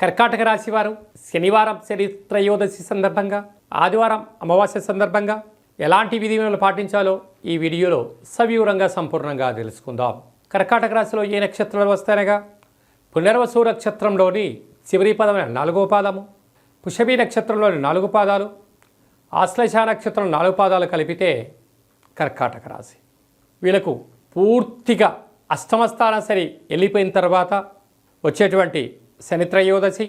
కర్కాటక రాశి వారు శనివారం శని త్రయోదశి సందర్భంగా ఆదివారం అమావాస్య సందర్భంగా ఎలాంటి విధివిధానాలు పాటించాలో ఈ వీడియోలో సవివరంగా సంపూర్ణంగా తెలుసుకుందాం. కర్కాటక రాశిలో ఏ నక్షత్రాలు వస్తాయనగా పునర్వసు నక్షత్రంలోని చివరి పదమైన నాలుగో పాదము పుషభి నక్షత్రంలోని నాలుగు పాదాలు ఆశ్లేష నక్షత్రం నాలుగు పాదాలు కలిపితే కర్కాటక రాశి. వీళ్ళకు పూర్తిగా అష్టమస్థానం సరి వెళ్ళిపోయిన తర్వాత వచ్చేటువంటి శనిత్రయోదశి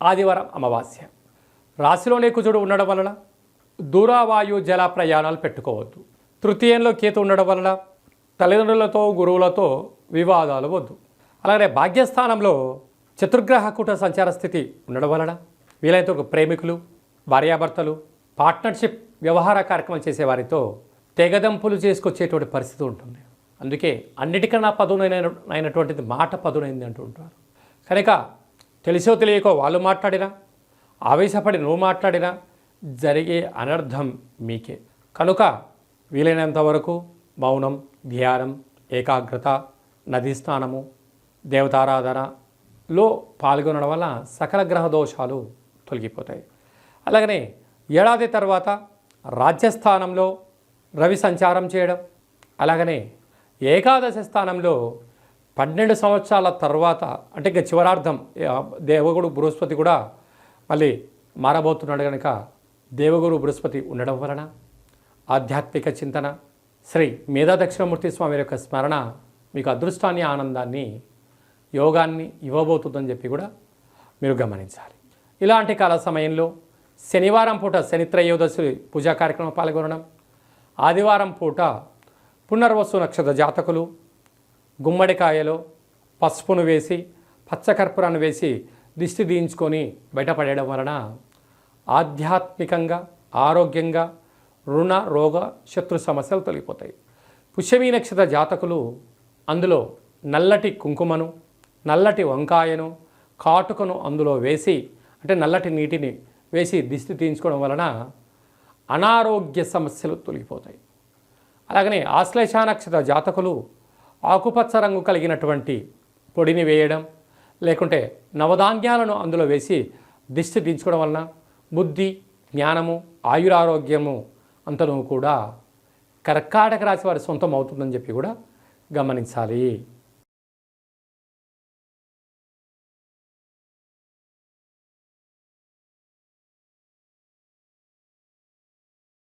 ఆదివారం అమావాస్య. రాశిలోనే కుజుడు ఉండడం వలన దూరావాయు జల ప్రయాణాలు పెట్టుకోవద్దు. తృతీయంలో కేతు ఉండడం వలన తల్లిదండ్రులతో గురువులతో వివాదాలు వద్దు. అలాగే భాగ్యస్థానంలో చతుర్గ్రహ కూట సంచార స్థితి ఉండడం వలన వీలైనంత ప్రేమికులు భార్యాభర్తలు పార్ట్నర్షిప్ వ్యవహార కార్యక్రమం చేసేవారితో తెగదంపులు చేసుకొచ్చేటువంటి పరిస్థితి ఉంటుంది. అందుకే అన్నిటికన్నా పదునైన అయినటువంటిది మాట పదునైంది అంటూ ఉంటారు. కనుక తెలిసో తెలియకో వాళ్ళు మాట్లాడినా ఆవేశపడి నువ్వు మాట్లాడినా జరిగే అనర్థం మీకే. కనుక వీలైనంత వరకు మౌనం ధ్యానం ఏకాగ్రత నదీ స్నానము దేవతారాధనలో పాల్గొనడం వల్ల సకల గ్రహ దోషాలు తొలగిపోతాయి. అలాగనే ఏడాది తర్వాత రాజ్యస్థానంలో రవి సంచారం చేయడం అలాగనే ఏకాదశి స్థానంలో పన్నెండు సంవత్సరాల తర్వాత అంటే ఇంకా చివరార్థం దేవగుడు బృహస్పతి కూడా మళ్ళీ మారబోతున్నాడు కనుక దేవగురు బృహస్పతి ఉండడం వలన ఆధ్యాత్మిక చింతన శ్రీ మేధా దక్షిణమూర్తి స్వామి యొక్క స్మరణ మీకు అదృష్టాన్ని ఆనందాన్ని యోగాన్ని ఇవ్వబోతుందని చెప్పి కూడా మీరు గమనించాలి. ఇలాంటి కాల సమయంలో శనివారం పూట శనిత్రయోదశి పూజా కార్యక్రమం పాల్గొనడం ఆదివారం పూట పునర్వసు నక్షత్ర జాతకులు గుమ్మడికాయలో పసుపును వేసి పచ్చకర్పూరాన్ని వేసి దిష్టి దీయించుకొని బయటపడేయడం వలన ఆధ్యాత్మికంగా ఆరోగ్యంగా రుణ రోగ శత్రు సమస్యలు తొలగిపోతాయి. పుష్యమీ నక్షత్ర జాతకులు అందులో నల్లటి కుంకుమను నల్లటి వంకాయను కాటుకను అందులో వేసి అంటే నల్లటి నీటిని వేసి దిష్టి తీయించుకోవడం వలన అనారోగ్య సమస్యలు తొలగిపోతాయి. అలాగనే ఆశ్లేష నక్షత్ర జాతకులు ఆకుపచ్చ రంగు కలిగినటువంటి పొడిని వేయడం లేకుంటే నవధాన్యాలను అందులో వేసి దిష్టి దించుకోవడం వలన బుద్ధి జ్ఞానము ఆయురారోగ్యము అంతను కూడా కర్కాటక రాశి వారి సొంతం అవుతుందని చెప్పి కూడా గమనించాలి.